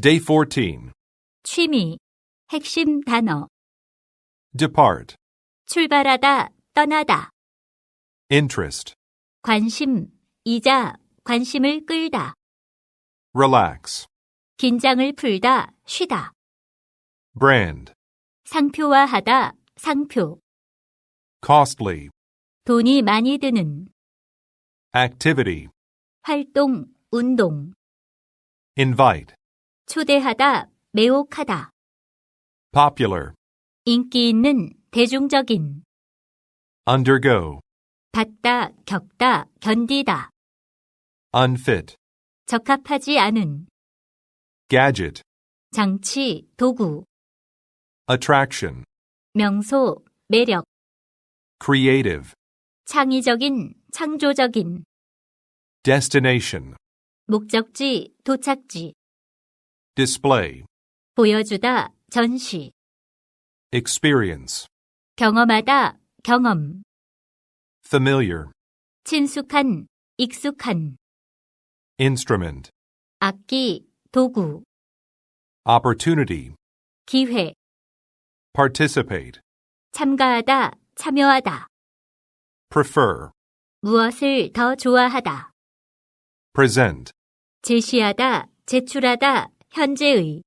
Day 14. 취미, 핵심 단어, Depart. 출발하다, 떠나다, Interest. 관심, 이자, 관심을 끌다, Relax. 긴장을 풀다, 쉬다, Brand. 상표화하다, 상표, Costly. 돈이 많이 드는, Activity. 활동, 운동, Invite. 초대하다, 매혹하다, Popular. 인기 있는, 대중적인, Undergo. 받다, 겪다, 견디다, Unfit. 적합하지 않은, Gadget. 장치, 도구, Attraction. 명소, 매력, Creative. 창의적인, 창조적인, Destination. 목적지, 도착지, Display. 보여주다, 전시, Experience. 경험하다, 경험, Familiar. 친숙한, 익숙한, Instrument. 악기, 도구, Opportunity. 기회, Participate. 참가하다, 참여하다, Prefer. 무엇을 더 좋아하다, Present. 제시하다, 제출하다, 현재의,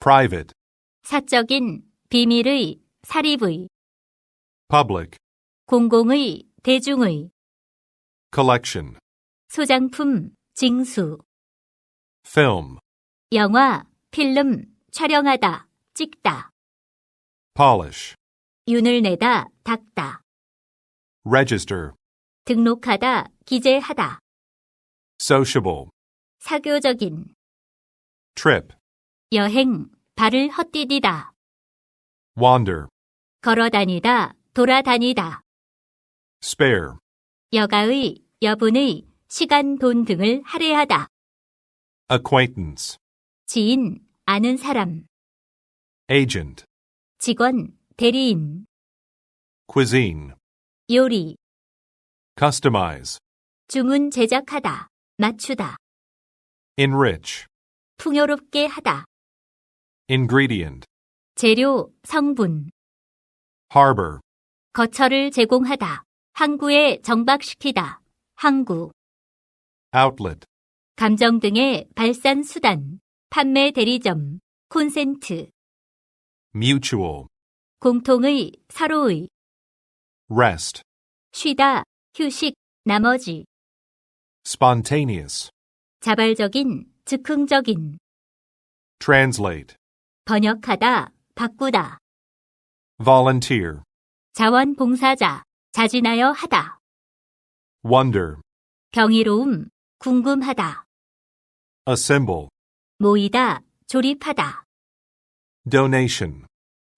Private. 사적인, 비밀의, 사립의, Public. 공공의, 대중의, Collection. 소장품, 징수, Film. 영화, 필름, 촬영하다, 찍다, Polish. 윤을 내다, 닦다, Register. 등록하다, 기재하다, Sociable. 사교적인, Trip. 여행, 발을 헛디디다, Wander. 걸어다니다, 돌아다니다, Spare. 여가의, 여분의, 시간, 돈 등을 할애하다, Acquaintance. 지인, 아는 사람, Agent. 직원, 대리인, Cuisine. 요리, Customize. 주문 제작하다, 맞추다, Enrich. 풍요롭게 하다, Ingredient. 재료, 성분, Harbor. 거처를 제공하다, 항구에 정박시키다, 항구, Outlet. 감정 등의 발산 수단, 판매 대리점, 콘센트, Mutual. 공통의, 서로의, Rest. 쉬다, 휴식, 나머지, Spontaneous. 자발적인, 즉흥적인, Translate. 번역하다, 바꾸다, Volunteer. 자원봉사자, 자진하여 하다, Wonder. 경이로움, 궁금하다, Assemble. 모이다, 조립하다, Donation.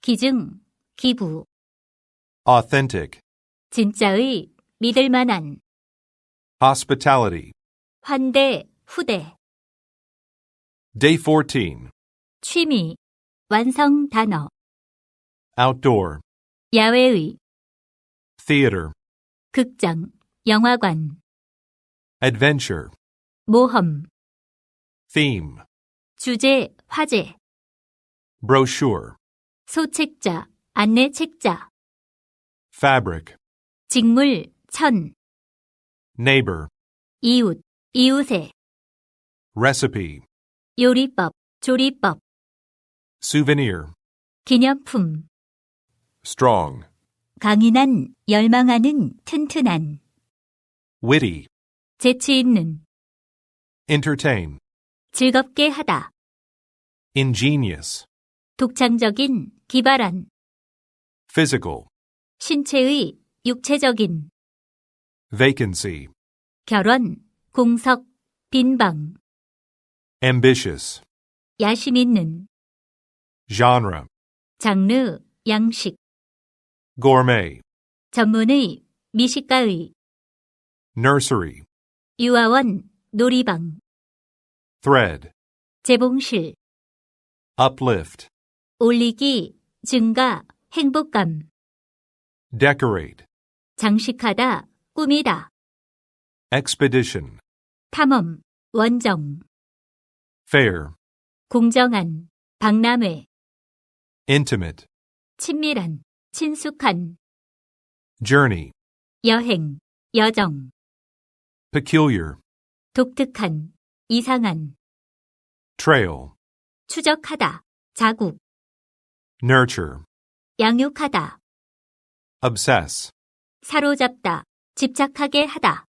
기증, 기부, Authentic. 진짜의, 믿을 만한, Hospitality. 환대, 후대, Day 14. 취미, 완성 단어, Outdoor. 야외의, Theater. 극장, 영화관, Adventure. 모험, Theme. 주제, 화제, Brochure. 소책자, 안내책자, Fabric. 직물, 천, Neighbor. 이웃, 이웃의, Recipe. 요리법, 조리법, Souvenir. 기념품, Strong. 강인한, 열망하는, 튼튼한, Witty. 재치 있는, Entertain. 즐겁게 하다, Ingenious. 독창적인, 기발한, Physical. 신체의, 육체적인, Vacancy. 결혼, 공석, 빈방, Ambitious. 야심 있는, Genre. 장르, 양식, Gourmet. 전문의, 미식가의, Nursery. 유아원, 놀이방, Thread. 재봉실, Uplift. 올리기, 증가, 행복감, Decorate. 장식하다, 꾸미다, Expedition. 탐험, 원정, Fair. 공정한, 박람회, intimate, 친밀한, 친숙한, journey, 여행, 여정, peculiar, 독특한, 이상한, trail, 추적하다, 자국, nurture, 양육하다, obsess. 사로잡다, 집착하게 하다.